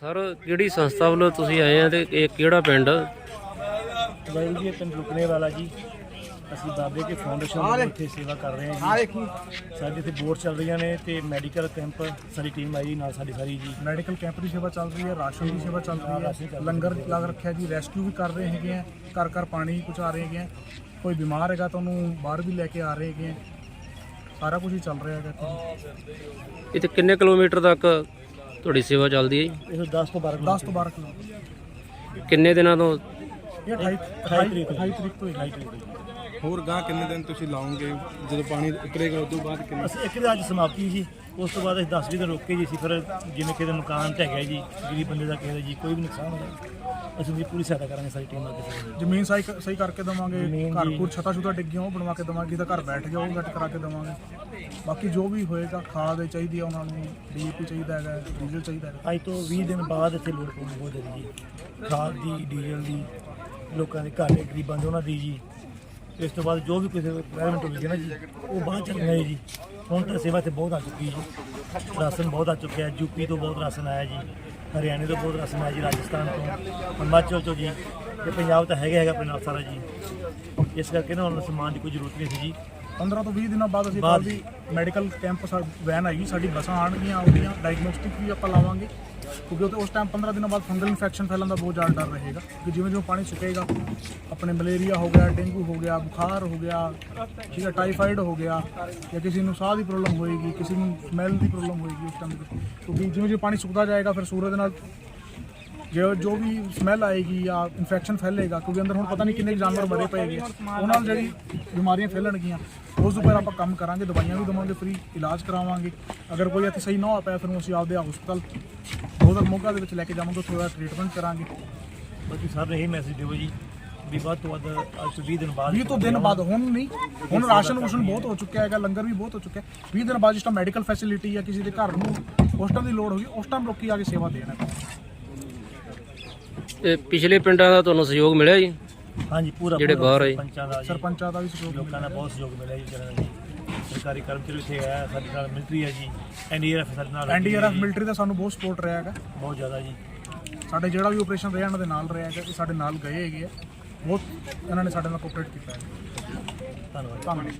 Sir ਕਿਹੜੀ ਸੰਸਥਾ ਵੱਲੋਂ ਤੁਸੀਂ ਆਏ ਆ ਤੇ ਇਹ ਕਿਹੜਾ ਪਿੰਡ? ਵਾਹਿਗੁਰੂ ਜੀ ਇਹ ਪਿੰਡ ਰੁਕਣੇ ਵਾਲਾ ਜੀ। ਅਸੀਂ ਬਾਬੇ ਕੇ ਫਾਊਂਡੇਸ਼ਨ ਵੱਲੋਂ ਇੱਥੇ ਸੇਵਾ ਕਰ ਰਹੇ ਹਾਂ ਜੀ। ਸਾਡੇ ਇੱਥੇ ਬੋਰਡ ਚੱਲ ਰਹੀਆਂ ਨੇ ਤੇ ਮੈਡੀਕਲ ਕੈਂਪ ਸਾਡੀ ਟੀਮ ਆਈ ਨਾਲ ਸਾਡੀ ਸਾਰੀ ਜੀ। ਮੈਡੀਕਲ ਕੈਂਪ ਦੀ ਸੇਵਾ ਚੱਲ ਰਹੀ ਹੈ ਰਾਸ਼ਨ ਦੀ ਸੇਵਾ ਚੱਲ ਰਹੀ ਹੈ। ਲੰਗਰ ਲੱਗ ਰੱਖਿਆ ਜੀ ਰੈਸਕਿਊ ਵੀ ਕਰ ਰਹੇ ਹੈਗੇ ਆ। ਘਰ ਘਰ ਪਾਣੀ ਪਹੁੰਚਾ ਰਹੇ ਹੈਗੇ ਆ। ਕੋਈ ਬਿਮਾਰ ਹੈਗਾ ਤਾਂ ਉਹਨੂੰ ਬਾਹਰ ਵੀ ਲੈ ਕੇ ਆ ਰਹੇ ਹੈਗੇ ਆ। ਸਾਰਾ ਕੁਝ ਹੀ ਚੱਲ ਰਿਹਾ ਹੈਗਾ ਇੱਥੇ ਇੱਥੇ ਕਿੰਨੇ ਕਿਲੋਮੀਟਰ ਤੱਕ ਤੁਹਾਡੀ ਸੇਵਾ ਚੱਲਦੀ ਹੈ ਇਹ 10 ਤੋਂ 12 10 ਤੋਂ 12 ਕਿਲੋ। ਜੀ ਕਿੰਨੇ ਦਿਨਾਂ ਤੋਂ? ਇਹ 28 28 ਤਰੀਕ ਤੋਂ। 28 ਤਰੀਕ ਤੋਂ ਹੀ 28 ਤਰੀਕ ਤੋਂ। ਹੋਰ ਗਾਂ ਕਿੰਨੇ ਦਿਨ ਤੁਸੀਂ ਲਾਓਗੇ? ਜਦੋਂ ਪਾਣੀ ਉਤਰੇਗਾ ਉਸ ਤੋਂ ਬਾਅਦ ਕਿੰਨੇ? ਅਸੀਂ ਇੱਕ ਦਿਨ ਅੱਜ ਸਮਾਪਤੀ ਸੀ ਉਸ ਤੋਂ ਬਾਅਦ ਅਸੀਂ 10 ਵੀਹ ਦਿਨ ਰੁਕ ਕੇ ਜੀ ਅਸੀਂ ਫਿਰ ਜਿਵੇਂ ਕਿਸੇ ਦਾ ਮਕਾਨ ਢਹਿ ਗਿਆ ਜੀ ਗਰੀਬ ਬੰਦੇ ਦਾ ਕਿਸੇ ਦਾ ਜੀ ਕੋਈ ਵੀ ਨੁਕਸਾਨ ਹੋਇਆ ਅਸੀਂ ਉਹਦੀ ਪੂਰੀ ਸਹਾਇਤਾ ਕਰਾਂਗੇ ਸਾਡੀ ਟੀਮ ਨਾਲ ਦੀ ਜ਼ਮੀਨ ਸਹੀ ਸਹੀ ਕਰਕੇ ਦਵਾਂਗੇ ਜ਼ਮੀਨ ਘਰ ਜੀ। ਘੁਰ ਛੱਤਾਂ ਛੁੱਤਾਂ ਡਿੱਗੀਆਂ ਉਹ ਬਣਵਾ ਕੇ ਦਵਾਂਗੇ ਜਿਹਦਾ ਘਰ ਬੈਠ ਗਿਆ ਉਹ ਗੱਟ ਕਰਾ ਕੇ ਦਵਾਂਗੇ। ਬਾਕੀ ਜੋ ਵੀ ਹੋਏਗਾ ਖਾਦ ਚਾਹੀਦੀ ਆ ਉਹਨਾਂ ਨੂੰ ਡੀਏਪੀ ਚਾਹੀਦਾ ਹੈਗਾ ਡੀਜ਼ਲ ਚਾਹੀਦਾ ਹੈਗਾ। ਅੱਜ ਤੋਂ 20 ਦਿਨ ਬਾਅਦ ਇੱਥੇ ਲੋੜ ਪਊਗੀ ਬਹੁਤ ਜ਼ਿਆਦਾ ਜੀ। ਖਾਦ ਦੀ ਡੀਜ਼ਲ ਦੀ ਲੋਕਾਂ ਦੇ ਘਰ ਦੇ ਗਰੀਬਾਂ ਦੇ ਉਹਨਾਂ ਦੀ ਜੀ। ਇਸ ਤੋਂ ਬਾਅਦ ਜੋ ਵੀ ਕਿਸੇ ਰਿਕੁਆਇਰਮੈਂਟ ਹੋਵੇਗੀ ਨਾ ਜੀ ਉਹ ਬਾਅਦ ਚ ਹੈ ਜੀ। ਹੁਣ ਤਾਂ ਸੇਵਾ ਤੇ ਬਹੁਤ ਆ ਚੁੱਕੀ ਜੀ। ਰਾਸ਼ਨ ਬਹੁਤ ਆ ਚੁੱਕਿਆ ਯੂਪੀ ਤੋਂ ਬਹੁਤ ਰਾਸ਼ਨ ਆਇਆ ਜੀ। ਹਰਿਆਣੇ ਤੋਂ ਬਹੁਤ ਰਾਸ਼ਨ ਆਇਆ ਜੀ, ਰਾਜਸਥਾਨ ਤੋਂ, ਹਿਮਾਚਲ ਤੋਂ ਜੀ, ਤੇ ਪੰਜਾਬ ਤਾਂ ਹੈਗਾ ਹੈਗਾ ਆਪਣੇ ਨਾਲ ਸਾਰਾ ਜੀ। ਇਸ ਕਰਕੇ ਨਾ ਹੁਣ ਸਮਾਨ ਦੀ ਕੋਈ ਜ਼ਰੂਰਤ ਨਹੀਂ ਸੀ ਜੀ। 15 ਤੋਂ 20 ਦਿਨਾਂ ਬਾਅਦ ਅਸੀਂ ਕੱਲ੍ਹ ਦੀ ਮੈਡੀਕਲ ਕੈਂਪ ਵੈਨ ਆਏਗੀ ਸਾਡੀ ਬੱਸਾਂ ਆਉਣਗੀਆਂ ਉਹਦੀਆਂ ਡਾਇਗਨੋਸਟਿਕ ਵੀ ਆਪਾਂ ਲਾਵਾਂਗੇ। ਕਿਉਂਕਿ ਉੱਥੇ ਉਸ ਟਾਈਮ 15 ਦਿਨਾਂ ਬਾਅਦ ਫੰਗਲ ਇਨਫੈਕਸ਼ਨ ਫੈਲਣ ਦਾ ਬਹੁਤ ਜ਼ਿਆਦਾ ਡਰ ਰਹੇਗਾ। ਕਿ ਜਿਵੇਂ ਜਿਵੇਂ ਪਾਣੀ ਸੁੱਕੇਗਾ ਆਪਣੇ ਮਲੇਰੀਆ ਹੋ ਗਿਆ ਡੇਂਗੂ ਹੋ ਗਿਆ ਬੁਖਾਰ ਹੋ ਗਿਆ ਠੀਕ ਹੈ ਟਾਈਫਾਈਡ ਹੋ ਗਿਆ ਜਾਂ ਕਿਸੇ ਨੂੰ ਸਾਹ ਦੀ ਪ੍ਰੋਬਲਮ ਹੋਏਗੀ ਕਿਸੇ ਨੂੰ ਸਮੈਲ ਦੀ ਪ੍ਰੋਬਲਮ ਹੋਏਗੀ ਉਸ ਟਾਈਮ ਕਿਉਂਕਿ ਜਿਵੇਂ ਜਿਵੇਂ ਪਾਣੀ ਸੁੱਕਦਾ ਜਾਏਗਾ ਫਿਰ ਸੂਰਜ ਦੇ ਨਾਲ ਜੋ ਜੋ ਵੀ ਸਮੈਲ ਆਏਗੀ ਜਾਂ ਇਨਫੈਕਸ਼ਨ ਫੈਲੇਗਾ ਕਿਉਂਕਿ ਅੰਦਰ ਹੁਣ ਪਤਾ ਨਹੀਂ ਕਿੰਨੇ ਜਾਨਵਰ ਮਰੇ ਪਏਗੇ ਉਹਨਾਂ ਨਾਲ ਜਿਹੜੀ ਬਿਮਾਰੀਆਂ ਫੈਲਣਗੀਆਂ ਉਸ ਉੱਪਰ ਆਪਾਂ ਕੰਮ ਕਰਾਂਗੇ ਦਵਾਈਆਂ ਵੀ ਦੇਵਾਂਗੇ ਫ੍ਰੀ ਇਲਾਜ ਕਰਾਵਾਂਗੇ। ਅਗਰ ਕੋਈ ਇੱਥੇ ਸਹੀ ਨਾ ਹੋ ਪਾਇਆ ਫਿਰ ਅਸੀਂ ਆਪਦੇ ਹਸਪਤਾਲ ਬਹੁਤ ਮੋਗਾ ਦੇ ਵਿੱਚ ਲੈ ਕੇ ਜਾਵਾਂਗੇ ਥੋੜਾ ਟ੍ਰੀਟਮੈਂਟ ਕਰਾਂਗੇ। ਬਾਕੀ ਸਾਰੇ ਨੂੰ ਇਹ ਮੈਸੇਜ ਦਿਓ ਜੀ ਵੀ ਵੱਧ ਤੋਂ ਵੱਧ ਅੱਜ ਤੋਂ 20 ਦਿਨ ਬਾਅਦ 20 ਤੋਂ ਦਿਨ ਬਾਅਦ ਹੁਣ ਨਹੀਂ। ਹੁਣ ਰਾਸ਼ਨ ਰੂਸ਼ਨ ਬਹੁਤ ਹੋ। ਚੁੱਕਿਆ ਹੈਗਾ ਲੰਗਰ ਵੀ ਬਹੁਤ ਹੋ ਚੁੱਕਿਆ। 20 ਦਿਨ ਬਾਅਦ ਜਿਸ ਟਾਈਮ ਮੈਡੀਕਲ ਫੈਸਿਲਿਟੀ ਜਾਂ ਕਿਸੇ ਦੇ ਘਰ ਨੂੰ ਉਸ ਟਾਈਮ ਦੀ ਲੋੜ ਹੋਗੀ ਉਸ ਟਾਈਮ ਲੋਕੀ ਆ ਕੇ ਸੇਵਾ ਦੇਣਾ। ਤੇ ਪਿਛਲੇ ਪਿੰਡਾਂ ਦਾ ਤੁਹਾਨੂੰ ਸਹਿਯੋਗ ਮਿਲਿਆ ਜੀ? ਹਾਂਜੀ ਪੂਰਾ ਜਿਹੜੇ ਬਾਹਰ ਆਏ। ਸਰਪੰਚਾਂ ਦਾ ਸਰਪੰਚਾਂ ਦਾ ਵੀ ਸਹਿਯੋਗ ਲੋਕਾਂ ਦਾ ਬਹੁਤ ਸਹਿਯੋਗ ਮਿਲਿਆ ਜੀ ਕਰਨ ਜੀ ਸਰਕਾਰੀ ਕਰਮਚਾਰੀ ਇੱਥੇ ਆਇਆ ਸਾਡੇ ਨਾਲ ਮਿਲਟਰੀ ਹੈ ਜੀ। ਐਨਡੀਆਰਐਫ ਸਾਡੇ ਨਾਲ ਐਨਡੀਆਰਐਫ ਮਿਲਟਰੀ ਦਾ ਸਾਨੂੰ ਬਹੁਤ ਸਪੋਰਟ ਰਿਹਾ ਹੈਗਾ। ਬਹੁਤ ਜ਼ਿਆਦਾ ਜੀ। ਸਾਡੇ ਜਿਹੜਾ ਵੀ ਆਪਰੇਸ਼ਨ ਰਿਹਾ ਇਹਨਾਂ ਦੇ ਨਾਲ ਰਿਹਾ ਹੈਗਾ। ਇਹ ਸਾਡੇ ਨਾਲ ਗਏ ਹੈਗੇ ਆ। ਬਹੁਤ ਇਹਨਾਂ ਨੇ ਸਾਡੇ ਨਾਲ ਕੋਆਪਰੇਟ ਕੀਤਾ ਹੈ। ਧੰਨਵਾਦ ਧੰਨਵਾਦ।